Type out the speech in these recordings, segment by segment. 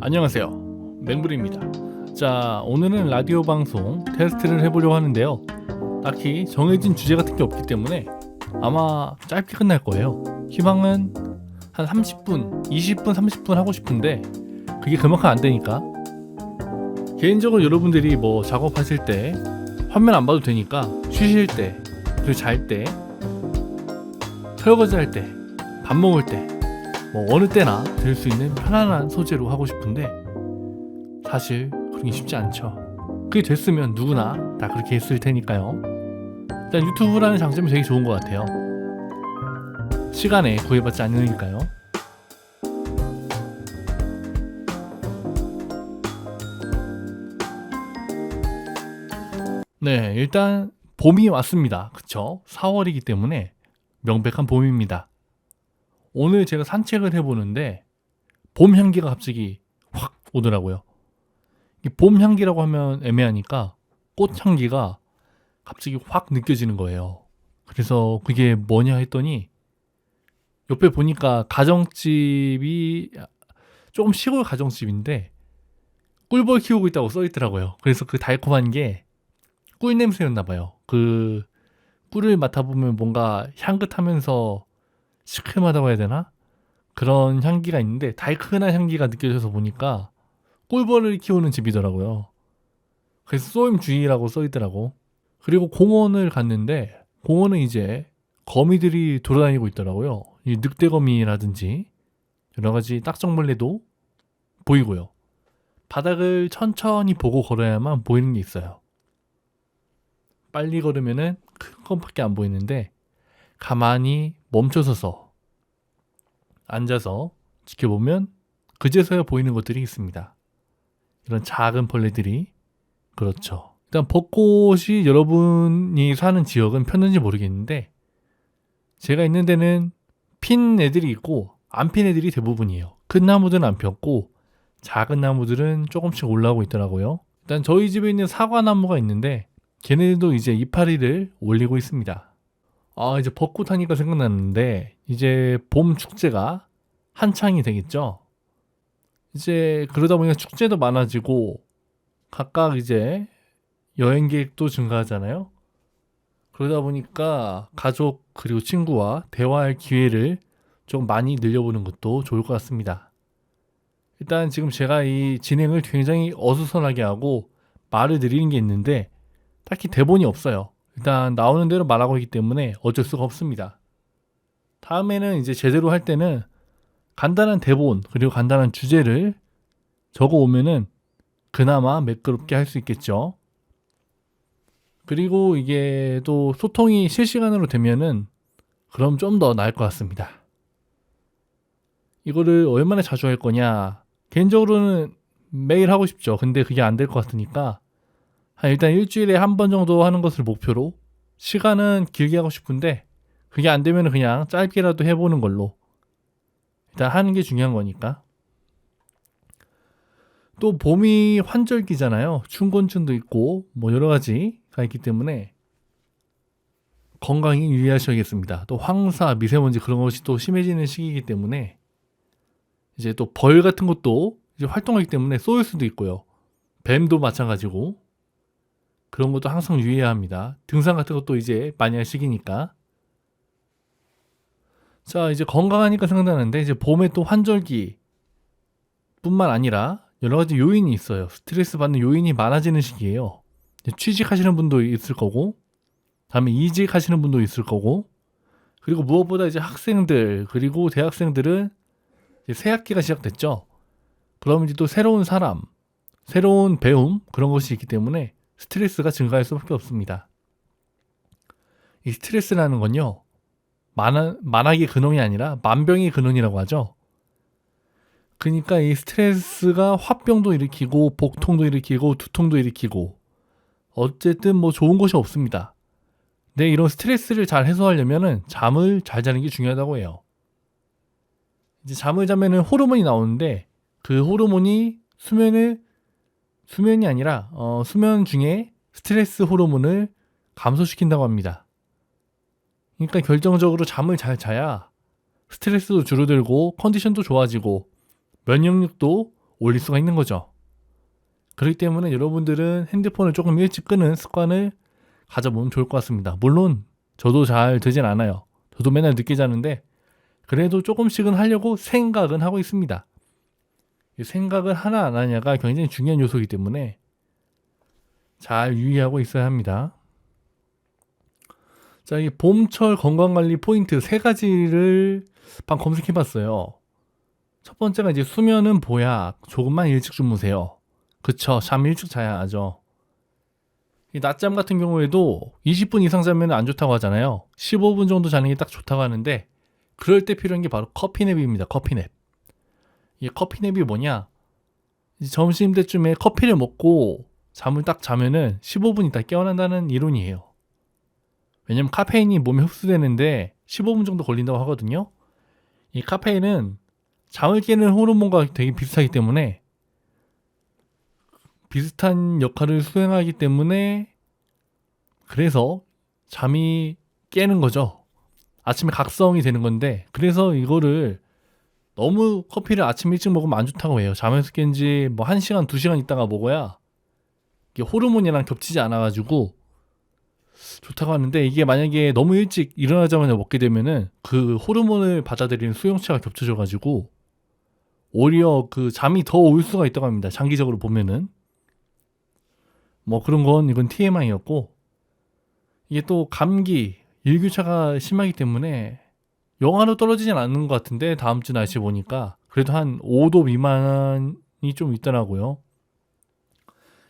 안녕하세요. 맹불입니다. 자, 오늘은 라디오 방송 테스트를 해보려고 하는데요. 딱히 정해진 주제 같은 게 없기 때문에 아마 짧게 끝날 거예요. 희망은 한 30분, 20분, 30분 하고 싶은데 그게 그만큼 안 되니까 개인적으로 여러분들이 뭐 작업하실 때 화면 안 봐도 되니까 쉬실 때 그리고 잘 때 설거지 할 때 밥 먹을 때 뭐 어느 때나 들을 수 있는 편안한 소재로 하고 싶은데 사실 그러기 쉽지 않죠. 그게 됐으면 누구나 다 그렇게 했을 테니까요. 일단 유튜브라는 장점이 되게 좋은 것 같아요. 시간에 구애받지 않으니까요. 네, 일단 봄이 왔습니다. 그쵸? 4월이기 때문에 명백한 봄입니다. 오늘 제가 산책을 해보는데 봄 향기가 갑자기 확 오더라고요. 이봄 향기라고 하면 애매하니까 꽃 향기가 갑자기 확 느껴지는 거예요. 그래서 그게 뭐냐 했더니 옆에 보니까 가정집이 조금 시골 가정집인데 꿀벌 키우고 있다고 써 있더라고요. 그래서 그 달콤한 게 꿀 냄새였나 봐요. 그 꿀을 맡아보면 뭔가 향긋하면서 시큼하다고 해야 되나? 그런 향기가 있는데 달큰한 향기가 느껴져서 보니까 꿀벌을 키우는 집이더라고요. 그래서 쏘임 주의라고 써있더라고. 그리고 공원을 갔는데 공원은 이제 거미들이 돌아다니고 있더라고요. 이 늑대거미라든지 여러 가지 딱정벌레도 보이고요. 바닥을 천천히 보고 걸어야만 보이는 게 있어요. 빨리 걸으면은 큰 것밖에 안 보이는데 가만히 멈춰서서 앉아서 지켜보면 그제서야 보이는 것들이 있습니다. 이런 작은 벌레들이 그렇죠. 일단 벚꽃이 여러분이 사는 지역은 폈는지 모르겠는데 제가 있는 데는 핀 애들이 있고 안 핀 애들이 대부분이에요. 큰 나무들은 안 폈고 작은 나무들은 조금씩 올라오고 있더라고요. 일단 저희 집에 있는 사과 나무가 있는데 걔네들도 이제 이파리를 올리고 있습니다. 아, 이제 벚꽃 하니까 생각났는데, 이제 봄 축제가 한창이 되겠죠? 이제 그러다 보니까 축제도 많아지고, 각각 이제 여행 계획도 증가하잖아요? 그러다 보니까 가족 그리고 친구와 대화할 기회를 좀 많이 늘려보는 것도 좋을 것 같습니다. 일단 지금 제가 이 진행을 굉장히 어수선하게 하고 말을 느리는 게 있는데, 딱히 대본이 없어요. 일단 나오는 대로 말하고 있기 때문에 어쩔 수가 없습니다. 다음에는 이제 제대로 할 때는 간단한 대본 그리고 간단한 주제를 적어 오면은 그나마 매끄럽게 할 수 있겠죠. 그리고 이게 또 소통이 실시간으로 되면은 그럼 좀 더 나을 것 같습니다. 이거를 얼마나 자주 할 거냐? 개인적으로는 매일 하고 싶죠. 근데 그게 안 될 것 같으니까 한 일단 일주일에 한 번 정도 하는 것을 목표로 시간은 길게 하고 싶은데 그게 안 되면 그냥 짧게라도 해보는 걸로. 일단 하는 게 중요한 거니까. 또 봄이 환절기잖아요. 춘곤증도 있고 뭐 여러 가지가 있기 때문에 건강히 유의하셔야겠습니다. 또 황사 미세먼지 그런 것이 또 심해지는 시기이기 때문에 이제 또 벌 같은 것도 이제 활동하기 때문에 쏘일 수도 있고요. 뱀도 마찬가지고 그런 것도 항상 유의해야 합니다. 등산 같은 것도 이제 많이 할 시기니까. 자, 이제 건강하니까 생각나는데 이제 봄에 또 환절기 뿐만 아니라 여러 가지 요인이 있어요. 스트레스 받는 요인이 많아지는 시기예요. 취직하시는 분도 있을 거고, 다음에 이직하시는 분도 있을 거고, 그리고 무엇보다 이제 학생들 그리고 대학생들은 이제 새 학기가 시작됐죠. 그러면 이제 또 새로운 사람, 새로운 배움 그런 것이 있기 때문에 스트레스가 증가할 수밖에 없습니다. 이 스트레스라는 건요, 만, 만악의 근원이 아니라 만병의 근원이라고 하죠. 그러니까 이 스트레스가 화병도 일으키고, 복통도 일으키고, 두통도 일으키고, 어쨌든 뭐 좋은 것이 없습니다. 근데 이런 스트레스를 잘 해소하려면은 잠을 잘 자는 게 중요하다고 해요. 이제 잠을 자면은 호르몬이 나오는데 그 호르몬이 수면을 수면이 아니라 어, 수면 중에 스트레스 호르몬을 감소시킨다고 합니다. 그러니까 결정적으로 잠을 잘 자야 스트레스도 줄어들고 컨디션도 좋아지고 면역력도 올릴 수가 있는 거죠. 그렇기 때문에 여러분들은 핸드폰을 조금 일찍 끄는 습관을 가져보면 좋을 것 같습니다. 물론 저도 잘 되진 않아요. 저도 맨날 늦게 자는데 그래도 조금씩은 하려고 생각은 하고 있습니다. 이 생각을 하나 안 하냐가 굉장히 중요한 요소이기 때문에 잘 유의하고 있어야 합니다. 자, 이 봄철 건강관리 포인트 세 가지를 방 검색해 봤어요. 첫 번째가 이제 수면은 보약, 조금만 일찍 주무세요. 그쵸, 잠 일찍 자야 하죠. 이 낮잠 같은 경우에도 20분 이상 자면 안 좋다고 하잖아요. 15분 정도 자는 게 딱 좋다고 하는데, 그럴 때 필요한 게 바로 커피냅입니다. 커피냅. 이 커피냅이 뭐냐? 점심 때쯤에 커피를 먹고 잠을 딱 자면은 15분 있다 깨어난다는 이론이에요. 왜냐면 카페인이 몸에 흡수되는데 15분 정도 걸린다고 하거든요. 이 카페인은 잠을 깨는 호르몬과 되게 비슷하기 때문에 비슷한 역할을 수행하기 때문에 그래서 잠이 깨는 거죠. 아침에 각성이 되는 건데 그래서 이거를 너무 커피를 아침 일찍 먹으면 안 좋다고 해요. 잠에서 깬 지 뭐 1시간, 2시간 있다가 먹어야 이게 호르몬이랑 겹치지 않아 가지고 좋다고 하는데 이게 만약에 너무 일찍 일어나자마자 먹게 되면은 그 호르몬을 받아들이는 수용체가 겹쳐져 가지고 오히려 그 잠이 더 올 수가 있다고 합니다. 장기적으로 보면은 뭐 그런 건 이건 TMI였고 이게 또 감기 일교차가 심하기 때문에 영하로 떨어지진 않는 것 같은데 다음 주 날씨 보니까 그래도 한 5도 미만이 좀 있더라고요.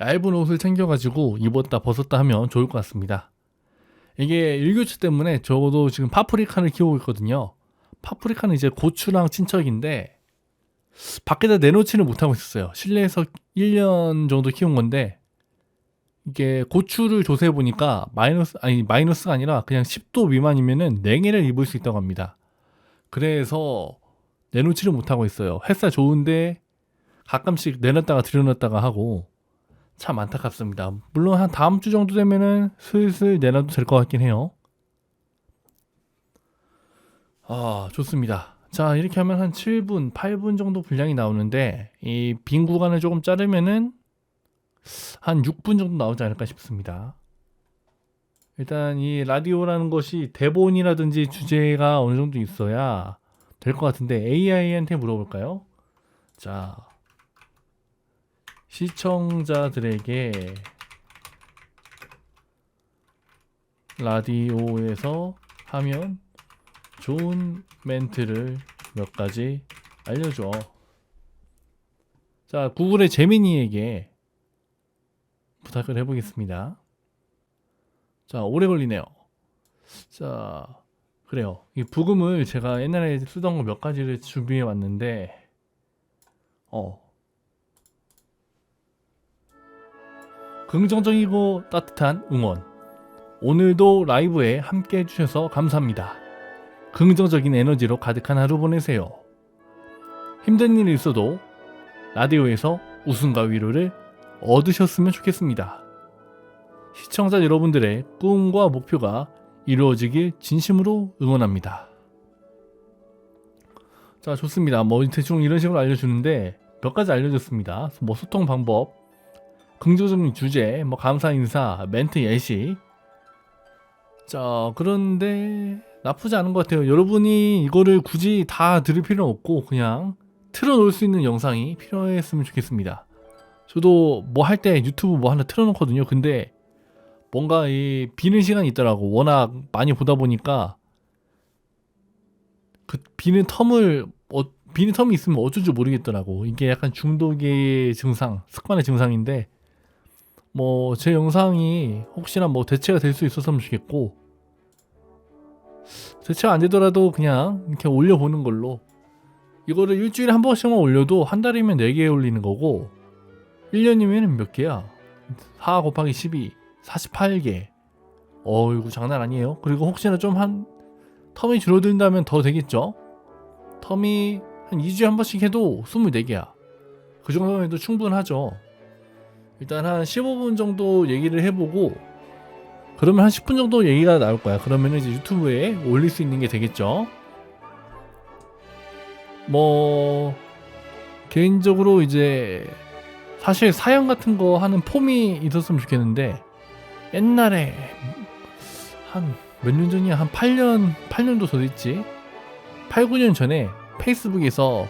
얇은 옷을 챙겨가지고 입었다 벗었다 하면 좋을 것 같습니다. 이게 일교차 때문에 저도 지금 파프리카를 키우고 있거든요. 파프리카는 이제 고추랑 친척인데 밖에다 내놓지는 못하고 있었어요. 실내에서 1년 정도 키운 건데 이게 고추를 조사해 보니까 마이너스 아니 마이너스가 아니라 그냥 10도 미만이면은 냉해를 입을 수 있다고 합니다. 그래서 내놓지를 못하고 있어요. 햇살 좋은데 가끔씩 내놨다가 들여놨다가 하고 참 안타깝습니다. 물론 한 다음 주 정도 되면은 슬슬 내놔도 될 것 같긴 해요. 아 좋습니다. 자 이렇게 하면 한 7분, 8분 정도 분량이 나오는데 이 빈 구간을 조금 자르면은 한 6분 정도 나오지 않을까 싶습니다. 일단 이 라디오라는 것이 대본이라든지 주제가 어느 정도 있어야 될 것 같은데 AI한테 물어볼까요? 자, 시청자들에게 라디오에서 하면 좋은 멘트를 몇 가지 알려줘. 자, 구글의 재민이에게 부탁을 해보겠습니다. 자, 오래 걸리네요. 자, 그래요. 이 부금을 제가 옛날에 쓰던 거 몇 가지를 준비해 왔는데, 어. 긍정적이고 따뜻한 응원. 오늘도 라이브에 함께 해주셔서 감사합니다. 긍정적인 에너지로 가득한 하루 보내세요. 힘든 일이 있어도 라디오에서 웃음과 위로를 얻으셨으면 좋겠습니다. 시청자 여러분들의 꿈과 목표가 이루어지길 진심으로 응원합니다. 자, 좋습니다. 뭐 대충 이런 식으로 알려주는데 몇 가지 알려줬습니다. 뭐 소통 방법, 긍정적인 주제, 뭐 감사 인사, 멘트 예시. 자, 그런데 나쁘지 않은 것 같아요. 여러분이 이거를 굳이 다 들을 필요는 없고 그냥 틀어놓을 수 있는 영상이 필요했으면 좋겠습니다. 저도 뭐 할 때 유튜브 뭐 하나 틀어놓거든요. 근데 뭔가 이 비는 시간이 있더라고. 워낙 많이 보다 보니까 그 비는 텀을 어, 비는 텀이 있으면 어쩔 줄 모르겠더라고. 이게 약간 중독의 증상, 습관의 증상인데 뭐 제 영상이 혹시나 뭐 대체가 될 수 있었으면 좋겠고 대체가 안 되더라도 그냥 이렇게 올려보는 걸로 이거를 일주일에 한 번씩만 올려도 한 달이면 4개 올리는 거고 1년이면 몇 개야? 4 곱하기 12, 48개. 어이구, 장난 아니에요. 그리고 혹시나 좀 한, 텀이 줄어든다면 더 되겠죠? 텀이 한 2주에 한 번씩 해도 24개야. 그 정도면 해도 충분하죠. 일단 한 15분 정도 얘기를 해보고, 그러면 한 10분 정도 얘기가 나올 거야. 그러면 이제 유튜브에 올릴 수 있는 게 되겠죠? 뭐, 개인적으로 이제 사실 사연 같은 거 하는 폼이 있었으면 좋겠는데 옛날에 한 몇 년 전이야? 한 8년 8년도 더 됐지? 8, 9년 전에 페이스북에서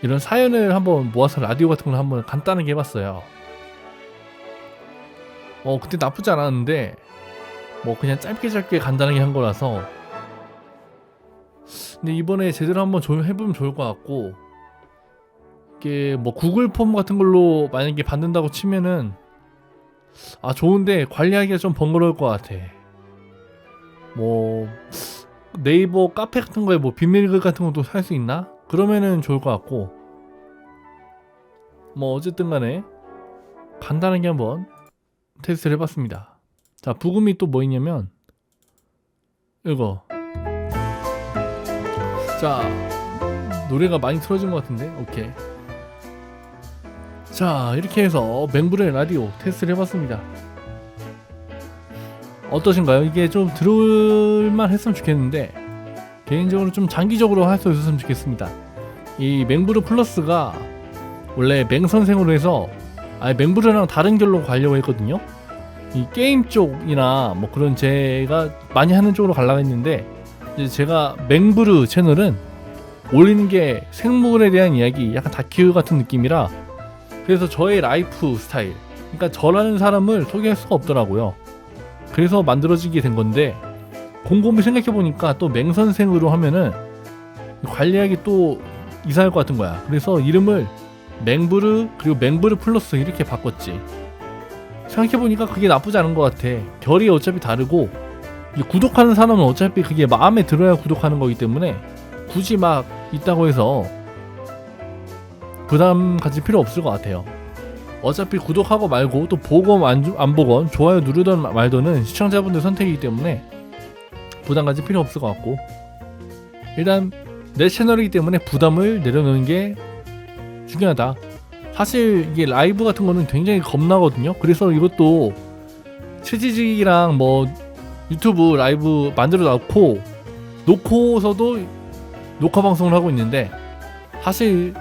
이런 사연을 한번 모아서 라디오 같은 걸 한번 간단하게 해봤어요. 어 그때 나쁘지 않았는데 뭐 그냥 짧게 짧게 간단하게 한 거라서. 근데 이번에 제대로 한번 좀 해보면 좋을 것 같고 이게 뭐 구글 폼 같은 걸로 만약에 받는다고 치면은 아 좋은데 관리하기가 좀 번거로울 것 같아. 뭐 네이버 카페 같은 거에 뭐 비밀글 같은 것도 살 수 있나? 그러면은 좋을 것 같고 뭐 어쨌든 간에 간단하게 한번 테스트를 해봤습니다. 자 부금이 또 뭐 있냐면 이거 자 노래가 많이 틀어진 것 같은데 오케이 자 이렇게 해서 맹불의 라디오 테스트를 해봤습니다. 어떠신가요? 이게 좀 들을만 했으면 좋겠는데 개인적으로 좀 장기적으로 할 수 있었으면 좋겠습니다. 이 맹브르 플러스가 원래 맹선생으로 해서 아예 맹브르랑 다른 결로 가려고 했거든요. 이 게임 쪽이나 뭐 그런 제가 많이 하는 쪽으로 가려고 했는데 이제 제가 맹브르 채널은 올리는 게 생물에 대한 이야기 약간 다큐 같은 느낌이라 그래서 저의 라이프 스타일 그러니까 저라는 사람을 소개할 수가 없더라고요. 그래서 만들어지게 된 건데 곰곰이 생각해 보니까 또 맹선생으로 하면은 관리하기 또 이상할 것 같은 거야. 그래서 이름을 맹브르 그리고 맹브르 플러스 이렇게 바꿨지. 생각해 보니까 그게 나쁘지 않은 것 같아. 결이 어차피 다르고 이 구독하는 사람은 어차피 그게 마음에 들어야 구독하는 거기 때문에 굳이 막 있다고 해서 부담 가질 필요 없을 것 같아요. 어차피 구독하고 말고 또 보건 안, 주- 안 보건 좋아요 누르던 마- 말던은 시청자분들 선택이기 때문에 부담 가질 필요 없을 것 같고 일단 내 채널이기 때문에 부담을 내려놓는 게 중요하다. 사실 이게 라이브 같은 거는 굉장히 겁나거든요. 그래서 이것도 채지직이랑 뭐 유튜브 라이브 만들어 놓고 놓고서도 녹화 방송을 하고 있는데 사실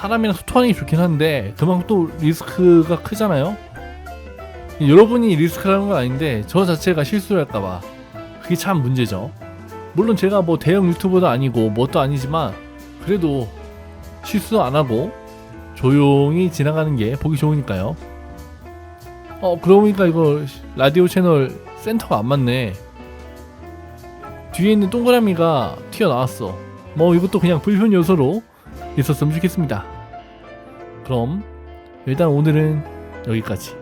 사람이랑 소통하는 게 좋긴 한데 그만큼 또 리스크가 크잖아요. 여러분이 리스크라는 건 아닌데 저 자체가 실수를 할까봐 그게 참 문제죠. 물론 제가 뭐 대형 유튜버도 아니고 뭣도 아니지만 그래도 실수 안 하고 조용히 지나가는 게 보기 좋으니까요. 어 그러고 보니까 이거 라디오 채널 센터가 안 맞네. 뒤에 있는 동그라미가 튀어나왔어. 뭐 이것도 그냥 불편 요소로 있었으면 좋겠습니다. 그럼 일단 오늘은 여기까지.